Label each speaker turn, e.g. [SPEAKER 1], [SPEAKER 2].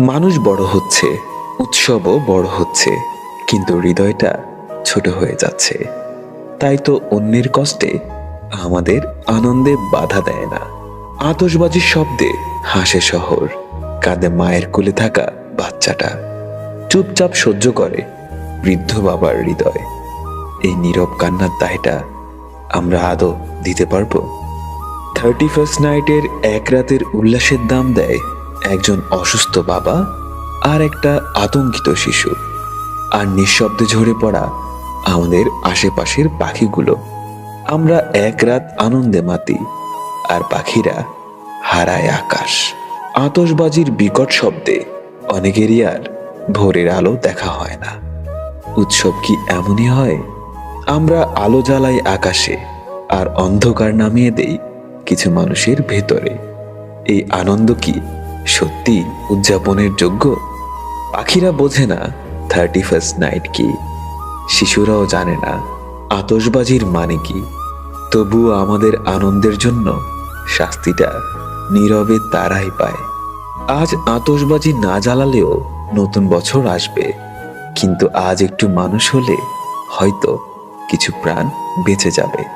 [SPEAKER 1] মানুষ বড় হচ্ছে, উৎসবও বড় হচ্ছে, কিন্তু হৃদয়টা ছোট হয়ে যাচ্ছে। তাই তো অন্যের কষ্টে আমাদের আনন্দে বাধা দেয় না। আতশবাজির শব্দে হাসে শহর, কাঁদে মায়ের কোলে থাকা বাচ্চাটা। চুপচাপ সহ্য করে বৃদ্ধ বাবার হৃদয়। এই নীরব কান্নার দায়টা আমরা আদৌ দিতে পারব? থার্টি ফার্স্ট নাইটের এক রাতের উল্লাসের দাম দেয় একজন অসুস্থ বাবা আর একটা আতঙ্কিত শিশু। আর নিঃশব্দে ঝরে পড়া আমাদের আশেপাশের পাখিগুলো। আমরা এক রাত আনন্দে মাতি, আর পাখিরা হারায় আকাশ। আতশবাজির বিকট শব্দে অনেকেরই আর ভোরের আলো দেখা হয় না। উৎসব কি এমনই হয়? আমরা আলো জ্বালাই আকাশে, আর অন্ধকার নামিয়ে দেই কিছু মানুষের ভেতরে। এই আনন্দ কি সত্যি উদযাপনের যোগ্য? পাখিরা বোঝে না থার্টি ফার্স্ট নাইট কি। শিশুরাও জানে না আতসবাজির মানে কি। তবুও আমাদের আনন্দের জন্য শাস্তিটা নীরবে তারাই পায়। আজ আতসবাজি না জ্বালালেও নতুন বছর আসবে। কিন্তু আজ একটু মানুষ হলে হয়তো কিছু প্রাণ বেঁচে যাবে।